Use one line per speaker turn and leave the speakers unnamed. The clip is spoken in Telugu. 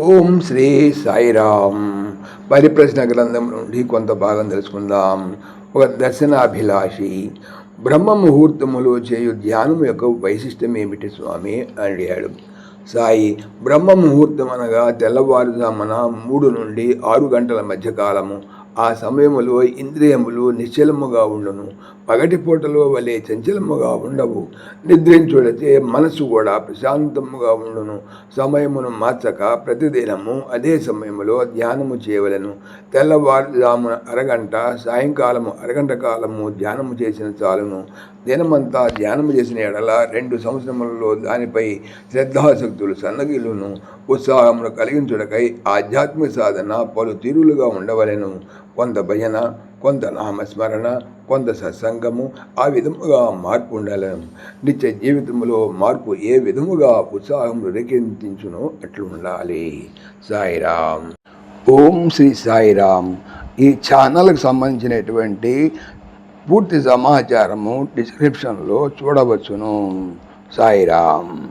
ఓం శ్రీ సాయిరామ్. పరిప్రశ్న గ్రంథం నుండి కొంత భాగం తెలుసుకుందాం. ఒక దర్శనాభిలాషి. బ్రహ్మ ముహూర్తములో చేయు ధ్యానం యొక్క వైశిష్టం ఏమిటి స్వామి అడిగాడు. సాయి బ్రహ్మ ముహూర్తం అనగా తెల్లవారుజామున మూడు నుండి ఆరు గంటల మధ్య కాలము. ఆ సమయములో ఇంద్రియములు నిశ్చలముగా ఉండును. పగటి పూటలో వలె చంచలముగా ఉండవు. నిద్రించుడితే మనసు కూడా ప్రశాంతముగా ఉండును. సమయమును మార్చక ప్రతిదినము అదే సమయములో ధ్యానము చేయవలెను. తెల్లవారుజామున అరగంట సాయంకాలము అరగంట కాలము ధ్యానము చేసిన చాలును. దినమంతా ధ్యానము చేసిన ఎడల రెండు సంవత్సరములలో దానిపై శ్రద్ధాశక్తులు సన్నగిలును ఉత్సాహమును కలిగించుడకై ఆధ్యాత్మిక సాధన పలు తీరులుగా ఉండవలెను. కొంత భజన కొంత నామస్మరణ కొంత సత్సంగము ఆ విధముగా మార్పు ఉండాలను నిత్య జీవితంలో మార్పు ఏ విధముగా ఉత్సాహం రేకెత్తించునో అట్లు ఉండాలి. సాయిరామ్. ఓం శ్రీ సాయిరామ్. ఈ ఛానల్కి సంబంధించినటువంటి పూర్తి సమాచారము డిస్క్రిప్షన్లో చూడవచ్చును. సాయిరామ్.